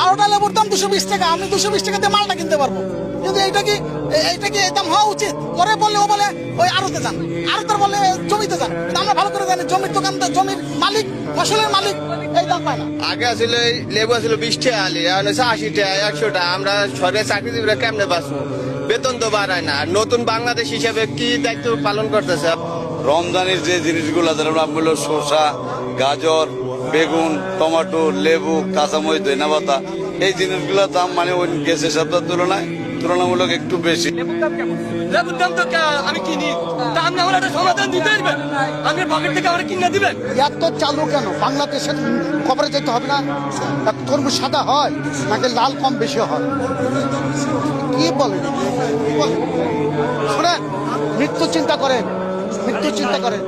বারোটা লেবুর দাম দুশো বিশ টাকা আমি দুশো বিশ টাকাতে মালটা কিনতে পারব। কিন্তু এইটা কি এইটা কি দাম হওয়া উচিত? পরে বললে ও বলে ওই আড়তে যান। আড়তের বলে জমিতে যান। কিন্তু আমরা ভালো করে জানি জমির দোকানদার জমির মালিক ফসলের মালিক এই দাম পায় না। আগে আসলে লেবু আসলে বিশ টাকা আলি এখন হচ্ছে আশি টাকা একশো টাকা। আমরা সরকারি চাকরিজীবীরা কেমনে বাঁচবো? বেতন তো বাড়ায় না। নতুন বাংলাদেশ হিসাবে কি দায়িত্ব পালন করতেছে? রমজানের যে জিনিসগুলো যেমন হলো শসা গাজর বেগুন টমেটো লেবু কাঁচামরিচ ধনিয়া পাতা এই জিনিসগুলোর দাম মানে ওই গ্যাসের সপ্তাহের তুলনায় তুলনামূলক একটু বেশি। লেবুর দাম তো আমি কিনি। তা আপনি আমার একটা সমাধান দিতে পারবেন? আপনি পকেট থেকে আমার কিনে দিবেন? এত চালু কেন? বাংলাদেশের খবরে যেতে হবে না? তরমুজ সাদা হয় নাকি লাল কম বেশি হয়? কি বলেন? কি বলেন? শোনেন মৃত্যু চিন্তা করেন মৃত্যু চিন্তা করেন।